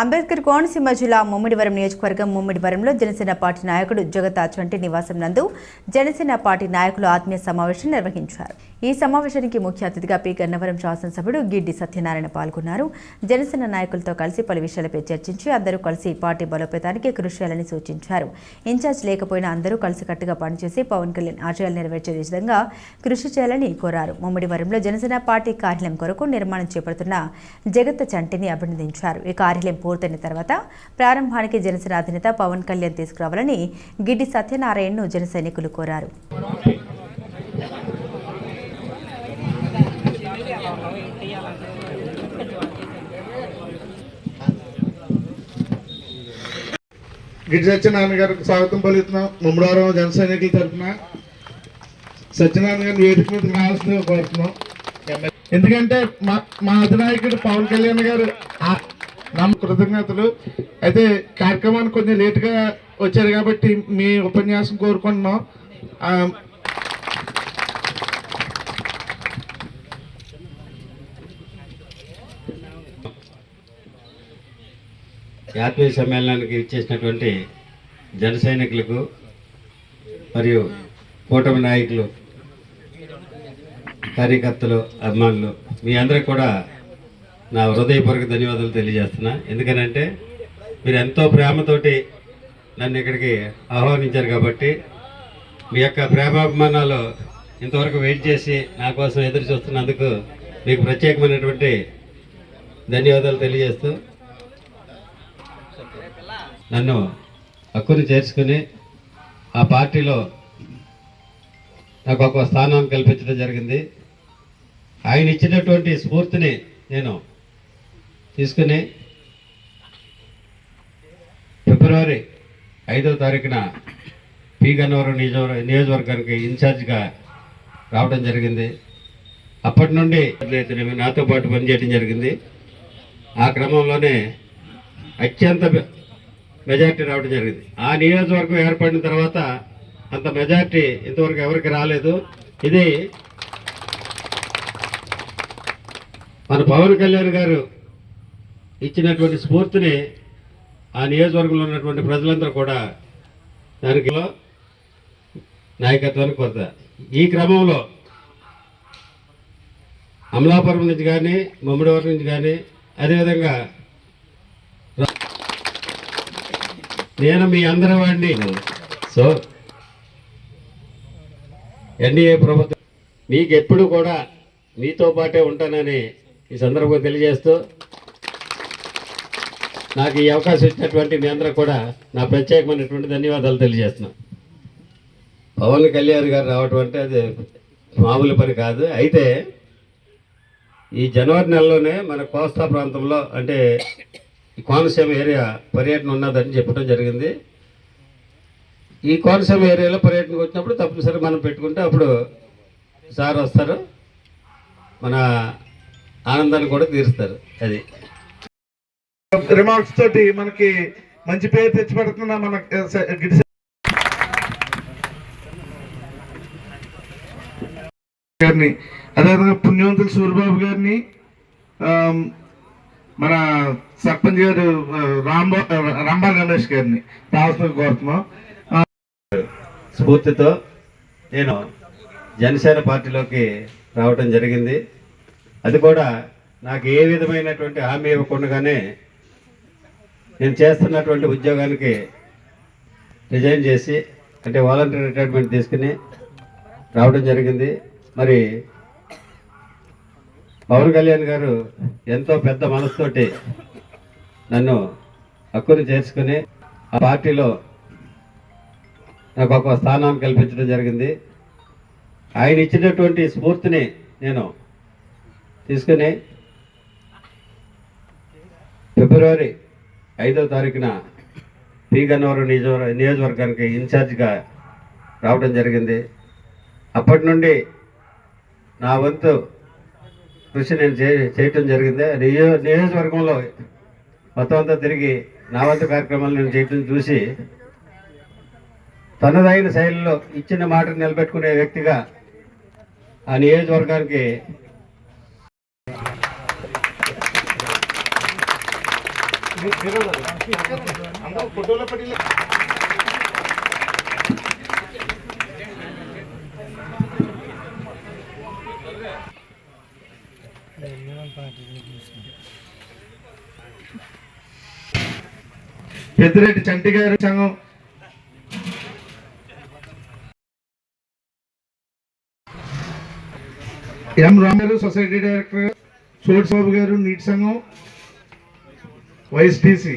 అంబేద్కర్ కోనసీమ జిల్లా ముమ్మిడివరం నియోజకవర్గం ముమ్మిడివరంలో జనసేన పార్టీ నాయకుడు జగతా చంటి నివాసం నందు జనసేన పార్టీ నాయకులు ఆత్మీయ సమావేశం నిర్వహించారు. ఈ సమావేశానికి ముఖ్య అతిథిగా పి. గన్నవరం శాసనసభ్యుడు గిడ్డి సత్యనారాయణ పాల్గొన్నారు. జనసేన నాయకులతో కలిసి పలు విషయాలపై చర్చించి అందరూ కలిసి పార్టీ బలోపేతానికి కృషి చేయాలని సూచించారు. ఇన్ఛార్జ్ లేకపోయినా అందరూ కలిసికట్టుగా పనిచేసి పవన్ కళ్యాణ్ ఆశయాలు నెరవేర్చే విధంగా కృషి చేయాలని కోరారు. ముమ్మిడివరంలో జనసేన పార్టీ కార్యాలయం కొరకు నిర్మాణం చేపడుతున్న జగత్ చంటిని అభినందించారు. ఈ కార్యాలయం పూర్తయిన తర్వాత ప్రారంభానికి జనసేన అధినేత పవన్ కళ్యాణ్ తీసుకురావాలని గిడ్డి సత్యనారాయణను జన సైనికులు కోరారు. గిడ్డి సత్యనారాయణ గారికి స్వాగతం పలుకుతున్నాం. ముమ్మడారం జన సైనికుల తరఫున. సత్యనారాయణ గారిని వేదిక మీదకి రావాల్సిందిగా కోరుతున్నాం. ఎందుకంటే మా మా అధినాయకుడు పవన్ కళ్యాణ్ గారు నా నమ్మ కృతజ్ఞతలు. అయితే కార్యక్రమానికి కొంచెం లేటుగా వచ్చారు కాబట్టి మీ ఉపన్యాసం కోరుకుంటున్నాం. ఆ, ఆత్మీయ సమ్మేళనానికి ఇచ్చేసినటువంటి జన సైనికులకు మరియు కూటమి నాయకులు కార్యకర్తలు అభిమానులు మీ అందరికి కూడా నా హృదయపూర్వక ధన్యవాదాలు తెలియజేస్తున్నా. ఎందుకనంటే మీరు ఎంతో ప్రేమతోటి నన్ను ఇక్కడికి ఆహ్వానించారు కాబట్టి మీ యొక్క ప్రేమాభిమానాలు ఇంతవరకు వెయిట్ చేసి నా కోసం ఎదురు చూస్తున్నందుకు మీకు ప్రత్యేకమైనటువంటి ధన్యవాదాలు తెలియజేస్తూ నన్ను హక్కును చేర్చుకుని ఆ పార్టీలో నాకు ఒక స్థానం కల్పించడం జరిగింది. ఆయన ఇచ్చినటువంటి స్ఫూర్తిని నేను తీసుకుని ఫిబ్రవరి ఐదవ తారీఖున పి గన్నవరం నియోజకవర్గ నియోజకవర్గానికి ఇన్ఛార్జ్గా రావడం జరిగింది. అప్పటి నుండి నేను నాతో పాటు పనిచేయడం జరిగింది. ఆ క్రమంలోనే అత్యంత మెజార్టీ రావడం జరిగింది. ఆ నియోజకవర్గం ఏర్పడిన తర్వాత అంత మెజార్టీ ఇంతవరకు ఎవరికి రాలేదు. ఇది మన పవన్ కళ్యాణ్ గారు ఇచ్చినటువంటి స్ఫూర్తిని ఆ నియోజకవర్గంలో ఉన్నటువంటి ప్రజలందరూ కూడా దానికి నాయకత్వానికి కొరత. ఈ క్రమంలో అమలాపురం నుంచి కానీ మమ్మడివరం నుంచి కానీ అదేవిధంగా నేను మీ అందరి వాడిని. సో ఎన్డీఏ ప్రభుత్వం మీకు ఎప్పుడు కూడా మీతో పాటే ఉంటానని ఈ సందర్భంగా తెలియజేస్తూ నాకు ఈ అవకాశం ఇచ్చినటువంటి మీ అందరూ కూడా నా ప్రత్యేకమైనటువంటి ధన్యవాదాలు తెలియజేస్తున్నాను. పవన్ కళ్యాణ్ గారు రావటం అంటే అది మామూలు పని కాదు. అయితే ఈ జనవరి నెలలోనే మన కోస్తా ప్రాంతంలో అంటే కోనసీమ ఏరియా పర్యటన ఉన్నదని చెప్పడం జరిగింది. ఈ కోనసీమ ఏరియాలో పర్యటనకు వచ్చినప్పుడు తప్పనిసరి మనం పెట్టుకుంటే అప్పుడు సార్ వస్తారు. మన ఆనందాన్ని కూడా తీరుస్తారు. అది రిమార్క్స్ తోటి మనకి మంచి పేరు తెచ్చిపెడుతున్న మన గారిని అదేవిధంగా పుణ్యవంతులు సూర్యబాబు గారిని మన సర్పంచ్ గారు రాంబా రాంబా రమేష్ గారిని రావాల్సిన కోరుతున్నాం. స్ఫూర్తితో నేను జనసేన పార్టీలోకి రావటం జరిగింది. అది కూడా నాకు ఏ విధమైనటువంటి హామీ ఇవ్వకుండానే నేను చేస్తున్నటువంటి ఉద్యోగానికి రిజైన్ చేసి అంటే వాలంటీర్ రిటైర్మెంట్ తీసుకుని రావడం జరిగింది. మరి పవన్ కళ్యాణ్ గారు ఎంతో పెద్ద మనసుతోటి నన్ను హక్కును చేసుకుని ఆ పార్టీలో నాకు ఒక స్థానం కల్పించడం జరిగింది. ఆయన ఇచ్చినటువంటి స్ఫూర్తిని నేను తీసుకుని ఫిబ్రవరి ఐదో తారీఖున పీగన్నవరం నియోజకవర్ నియోజకవర్గానికి ఇన్ఛార్జ్గా రావడం జరిగింది. అప్పటి నుండి నా వంతు కృషి నేను చే చేయటం జరిగింది. నియో నియోజకవర్గంలో మొత్తం అంతా తిరిగి నా వంతు కార్యక్రమాలు నేను చేయటం చూసి తనదైన శైలిలో ఇచ్చిన మాటను నిలబెట్టుకునే వ్యక్తిగా ఆ నియోజకవర్గానికి అందరూ ఫోటోలో పడి పెద్దిరెడ్డి చంటి గారి సంఘం. ఎం రామారావు సొసైటీ డైరెక్టర్ చోటు బాబు గారు నీటి సంఘం. వైఎస్టీసీ